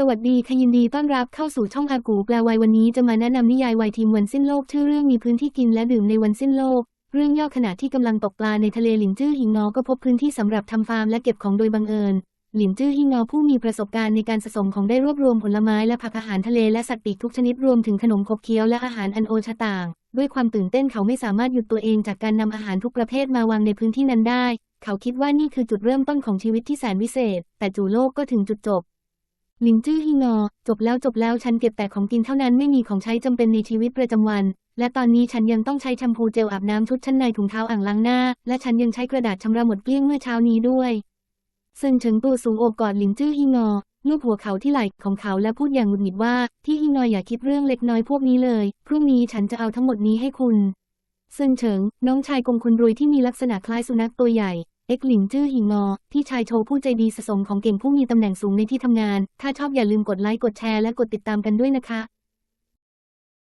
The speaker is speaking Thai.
สวัสดีค่ะยินดีต้อนรับเข้าสู่ช่องอากูแปลวัยวันนี้จะมาแนะนำนิยายวายทีมวันสิ้นโลกชื่อเรื่องมีพื้นที่กินและดื่มในวันสิ้นโลก เรื่องย่อขณะที่กำลังตกปลาในทะเลหลินจื้อหิงงอก็พบพื้นที่สำหรับทำฟาร์มและเก็บของโดยบังเอิญ หลินจื้อหิงงอผู้มีประสบการณ์ในการสะสมของได้รวบรวมผลไม้และผักอาหารทะเลและสัตว์ปีกทุกชนิดรวมถึงขนมขบเคี้ยวและอาหารอันโอชะต่าง ด้วยความตื่นเต้นเขาไม่สามารถหยุดตัวเองจากการนำอาหารทุกประเภทมาวางในพื้นที่นั้นได้ เขาคิดว่านี่คือจุดเริ่มต้นของชีวิตที่แสนวิเศษ แต่จู่โลกก็ถึงจุดจบ หลินจื้อฮิงอจบแล้วจบแล้วฉันเก็บแต่ของกินเท่านั้นไม่มีของใช้จำเป็นในชีวิตประจำวัน และตอนนี้ฉันยังต้องใช้แชมพูเจลอาบน้ำชุดชั้นในถุงเท้าอ่างล้างหน้า และฉันยังใช้กระดาษชำระหมดเกลี้ยงเมื่อเช้านี้ด้วยซึ่งเฉิงตูสูงโอบกอดหลินจื้อฮิงอลูบหัวเขาที่ไหล่ของเขาและพูดอย่างหงุดหงิดว่า ที่ฮิงออย่าคิดเรื่องเล็กน้อยพวกนี้เลย พรุ่งนี้ฉันจะเอาทั้งหมดนี้ให้คุณซึ่งเฉิง น้องชายกงคุณรุยที่มีลักษณะคล้ายสุนัขตัวใหญ่ เอ็กหลิงจื้อหิงนอ ที่ชายโชว์ผู้ใจดีสะสมของเก่งผู้มีตำแหน่งสูงในที่ทำงาน ถ้าชอบอย่าลืมกดไลค์กดแชร์และกดติดตามกันด้วยนะคะ